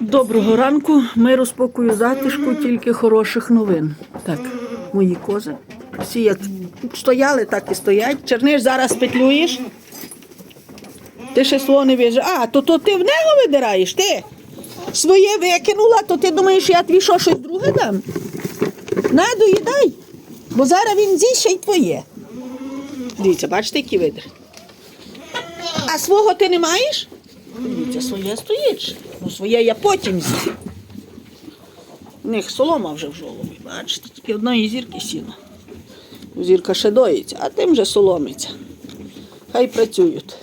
Доброго ранку, миру, спокою, затишку, тільки хороших новин. Так, мої кози. Всі як стояли, так і стоять. Черниш зараз петлюєш. Ти ще слово не віжеш. А, то, то ти в нього видираєш, ти? Своє викинула, то ти думаєш, я тобі що, щось друге дам? На, доїдай. Бо зараз він з'їсть ще й твоє. Дивіться, бачите, які видри. А свого ти не маєш? Дивіться, своє стоїть. Ну, своє я потім з'їм. У них солома вже в жолобі, бачите, тільки одної зірки сіла. Зірка ще доїться, а тим же соломиться. Хай працюють.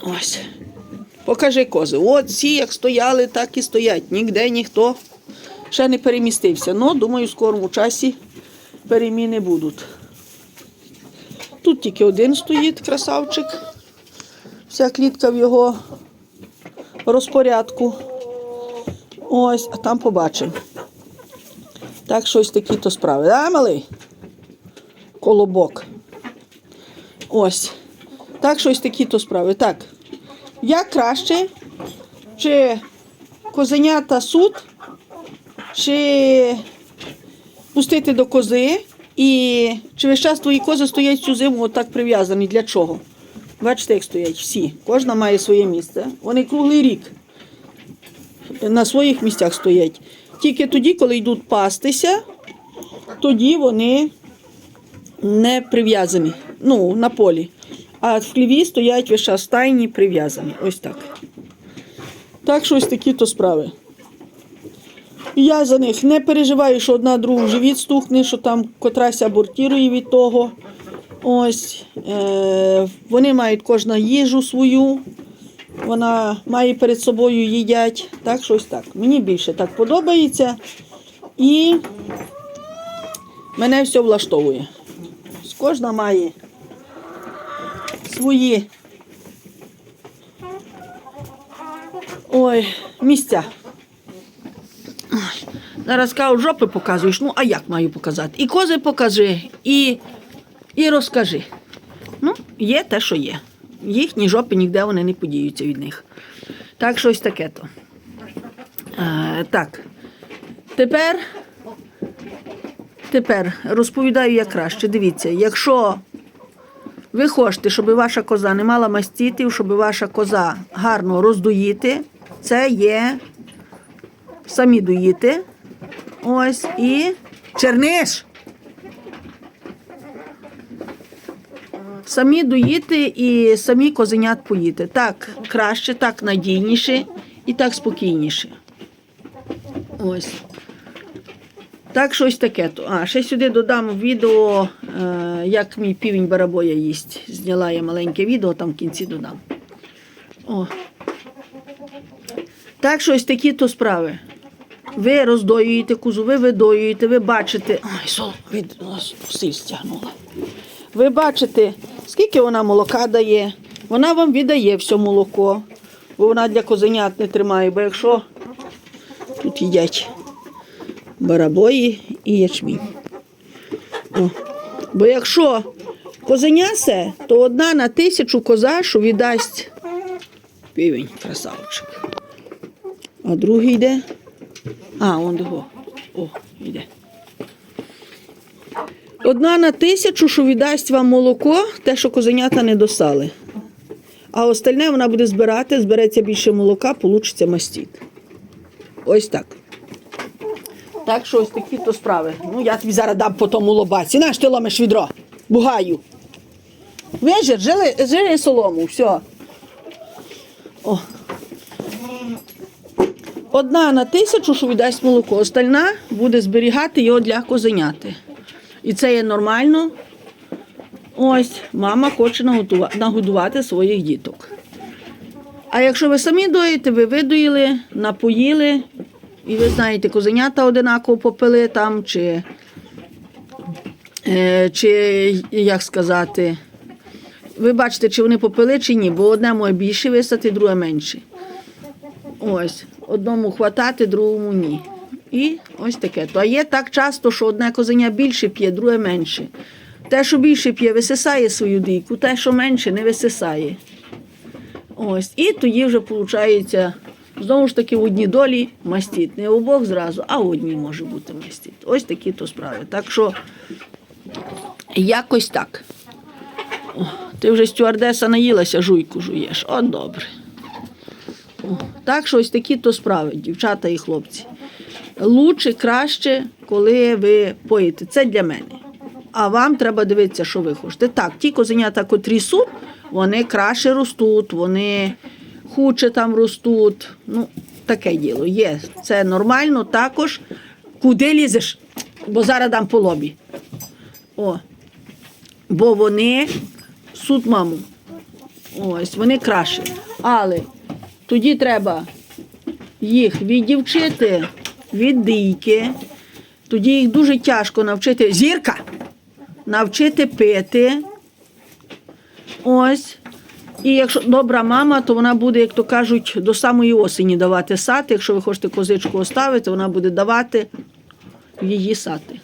Ось. Покажи кози. От ці як стояли, так і стоять. Ніде ніхто ще не перемістився. Ну, думаю, в скорому часі переміни будуть. Тут тільки один стоїть, красавчик. Вся клітка в його розпорядку. Ось, а там побачимо. Так, щось такі то справи. Да, малий? Колобок. Ось. Так, щось такі то справи. Так. Як краще? Чи козенята суд, чи пустити до кози, і чи весь час твої кози стоять цю зиму отак прив'язані? Для чого? Бачите, як стоять всі. Кожна має своє місце. Вони круглий рік на своїх місцях стоять. Тільки тоді, коли йдуть пастися, тоді вони не прив'язані. Ну, на полі. А в хліві стоять весь стайні прив'язані. Ось так. Так що ось такі то справи. Я за них не переживаю, що одна другу живіт стухне, що там котрась абортірує від того. Ось е, вони мають кожна їжу свою, вона має перед собою їдять. Так, щось так. Мені більше так подобається. І мене все влаштовує. Кожна має свої ой, місця. Зараз кажу, жопи показуєш. Ну, а як маю показати? І кози покажи, і, і розкажи. Ну, є те, що є. Їхні жопи ніде вони не подіються від них. Так, щось таке то. Е, так. Тепер, тепер розповідаю як краще. Дивіться, якщо ви хочете, щоб ваша коза не мала мастітів, щоб ваша коза гарно роздоїти, це є самі доїти. Ось і черниш. Самі доїти і самі козенят поїти. Так краще, так надійніше і так спокійніше. Ось. Так, щось таке. А, ще сюди додам відео, е, як мій півень барабоя їсть. Зняла я маленьке відео, там в кінці додам. О. Так, щось такі то справи. Ви роздоюєте козу, ви видоюєте, ви бачите. Ой, сол від сіль стягнула. Ви бачите, скільки вона молока дає. Вона вам віддає все молоко, бо вона для козенят не тримає. Бо якщо тут їдять барабої і ячмінь. О. Бо якщо козенясе, то одна на тисячу коза, що віддасть півень, красавчик. А другий йде. А, он його. О, йде. Одна на тисячу, що віддасть вам молоко, те, що козенята не достали. А остальне вона буде збирати, збереться більше молока, получиться мастіт. Ось так. Так що ось такі то справи. Ну, я тобі зараз дам по тому лобаці. Наш ти ломиш відро. Бугаю. Вижир, жили, жили солому, все. О. Одна на тисячу, що віддасть молоко, остальна буде зберігати його для козеняти. І це є нормально. Ось, мама хоче нагодувати своїх діток. А якщо ви самі доїте, ви видоїли, напоїли, і ви знаєте, козенята одинаково попили там, чи, е, чи як сказати, ви бачите, чи вони попили, чи ні, бо одне може більше висати, друге менше. Ось, одному хватати, другому ні. І ось таке. То є так часто, що одне козеня більше п'є, друге менше. Те, що більше п'є, висисає свою дійку, те, що менше, не висисає. Ось. І тоді вже виходить Знову ж таки, в одній долі мастіт. Не обох зразу, а в одній може бути мастіт. Ось такі то справи. Так що якось так. О, ти вже стюардеса наїлася, жуйку жуєш. От добре. Так що ось такі то справи, дівчата і хлопці. Лучше, краще, коли ви поїте. Це для мене. А вам треба дивитися, що ви хочете. Так, ті козенята, котрі суть, вони краще ростуть, вони худше там ростуть. Ну, таке діло є. Це нормально також. Куди лізеш? Бо зараз дам по лобі. О. Бо вони суд маму. Ось, вони краще. Але тоді треба їх віддівчити від дійки. Тоді їх дуже тяжко навчити. Зірка! Навчити пити. Ось. І якщо добра мама, то вона буде, як то кажуть, до самої осені давати сати. Якщо ви хочете козичку оставити, вона буде давати її сати.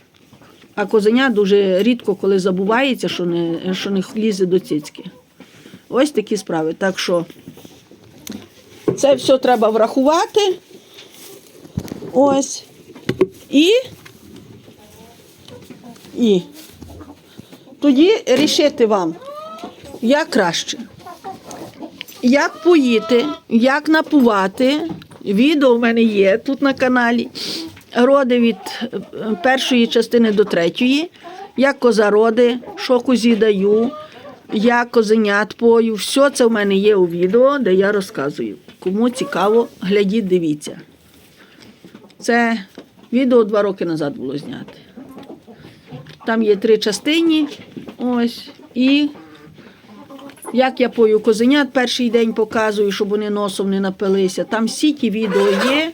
А козеня дуже рідко, коли забувається, що не, що не лізе до цицьки. Ось такі справи. Так що це все треба врахувати. Ось. І. І. Тоді рішити вам, як краще. Як поїти, як напувати. Відео в мене є тут на каналі. Роди від е, першої частини до третьої. Як коза роди, що козі даю, як козенят пою. Все це в мене є у відео, де я розказую. Кому цікаво, глядіть, дивіться. Це відео два роки назад було знято. Там є три частини. Ось. І як я пою козенят, перший день показую, щоб вони носом не напилися. Там всі ті відео є.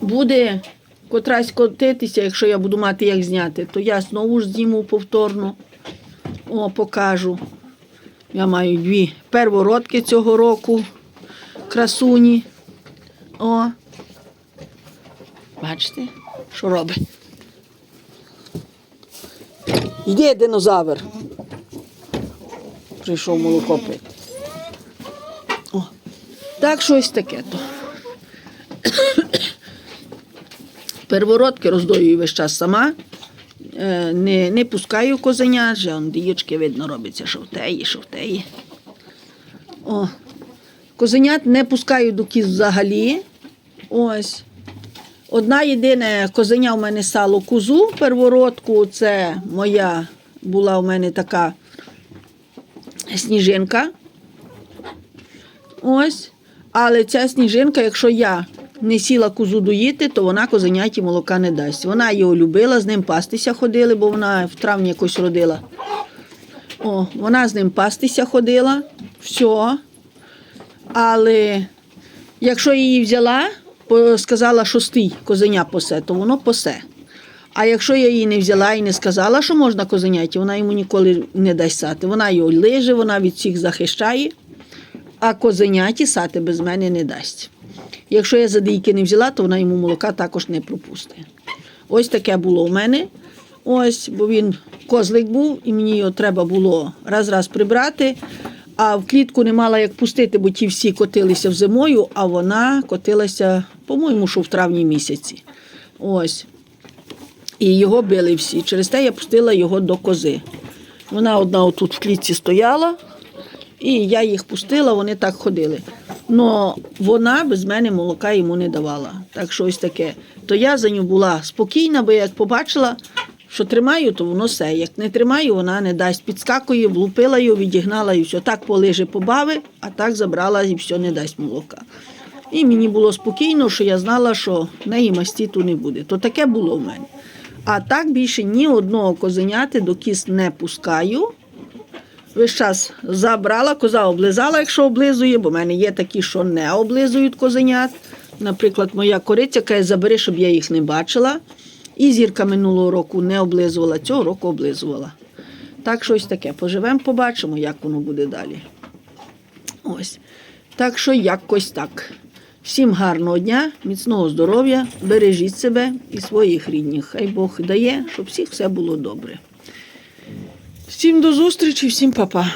Буде котрась котитися, якщо я буду мати як зняти, то я знову ж зніму повторно. О, покажу. Я маю дві первородки цього року. Красуні. О. Бачите, що робить? Йде динозавр. Прийшов молоко пити. О. Так щось таке то. Первородки роздоюю весь час сама. Е, Не, не пускаю козеня, вже он дієчки видно робиться, що в теї, що в теї. О. Козенят не пускаю до кіз взагалі. Ось. Одна єдине козеня у мене сало козу первородку. Це моя була у мене така сніжинка. Ось. Але ця сніжинка, якщо я не сіла козу доїти, то вона козеняті молока не дасть. Вона його любила, з ним пастися ходили, бо вона в травні якось родила. О, вона з ним пастися ходила. Все. Але якщо її взяла, сказала, що стій, козеня посе, то воно посе. А якщо я її не взяла і не сказала, що можна козеняті, вона йому ніколи не дасть сати. Вона його лиже, вона від всіх захищає, а козеняті сати без мене не дасть. Якщо я задійки не взяла, то вона йому молока також не пропустить. Ось таке було у мене. Ось, бо він козлик був, і мені його треба було раз-раз прибрати. А в клітку не мала як пустити, бо ті всі котилися в зимою, а вона котилася, по-моєму, що в травні місяці. Ось. І його били всі. Через те я пустила його до кози. Вона одна отут в клітці стояла, і я їх пустила, вони так ходили. Но вона без мене молока йому не давала. Так що ось таке. То я за нього була спокійна, бо як побачила, що тримаю, то воно все. Як не тримаю, вона не дасть. Підскакує, влупила його, відігнала і все. Так полиже побави, а так забрала і все, не дасть молока. І мені було спокійно, що я знала, що в неї мастіту не буде. То таке було в мене. А так більше ні одного козеняти до кіс не пускаю. Весь час забрала, коза облизала, якщо облизує, бо в мене є такі, що не облизують козенят. Наприклад, моя кориця каже, забери, щоб я їх не бачила. І зірка минулого року не облизувала, цього року облизувала. Так, щось таке. Поживемо, побачимо, як воно буде далі. Ось. Так що якось так. Всім гарного дня, міцного здоров'я, бережіть себе і своїх рідних. Хай Бог дає, щоб всіх все було добре. Всім до зустрічі, всім па-па.